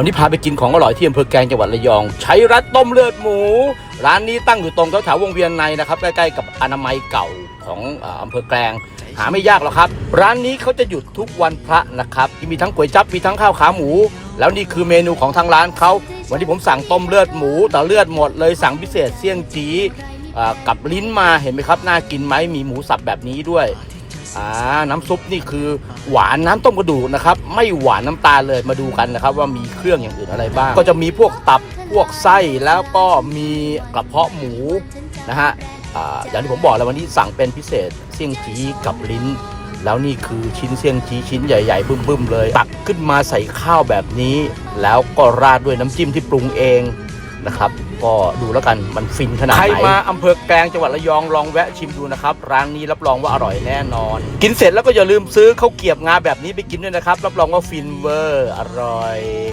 วันนี้พาไปกินของอร่อยที่อำเภอแกลงจังหวัดระยอง ใช้รัดต้มเลือดหมู ร้านนี้ตั้งอยู่ตรงแถวๆวงเวียนในนะครับใกล้ๆกับอนามัยเก่าของเอ่ออำเภอแกลง หาไม่ยากหรอกครับ ร้านนี้เขาจะหยุดทุกวันพระนะครับที่มีทั้งก๋วยจั๊บมีทั้งข้าวขาหมู แล้วนี่คือเมนูของทางร้านเขาวันนี้ผมสั่งต้มเลือดหมูแต่เลือดหมดเลยสั่งพิเศษเสี่ยงจีเอ่อกับลิ้นมาเห็นไหมครับน่ากินไหมมีหมูสับแบบนี้ด้วย อ่าน้ำซุปนี่คือหวานน้ำต้มกระดูกนะครับ ไม่หวานน้ำตาลเลยมาดูกันนะครับ ว่ามีเครื่องอย่างอื่นอะไรบ้าง ก็จะมีพวกตับพวกไส้แล้วก็มีกระเพาะหมูนะฮะอ่าอย่างที่ผมบอกแล้ววันนี้สั่งเป็นพิเศษเสี่ยงจีกับลิ้น แล้วนี่คือชิ้นเสี่ยงจีชิ้นใหญ่ๆบึ้มๆเลย ตักขึ้นมาใส่ข้าวแบบนี้ แล้วก็ราดด้วยน้ำจิ้มที่ปรุงเอง นะครับ ก็ดูแล้วกันมันฟินขนาดไหน ใครมาอำเภอแกลงจังหวัดระยองลองแวะชิมดูนะครับ ร้านนี้รับรองว่าอร่อยแน่นอน กินเสร็จแล้วก็อย่าลืมซื้อข้าวเกียบงาแบบนี้ไปกินด้วยนะครับ รับรองว่าฟินเวอร์อร่อย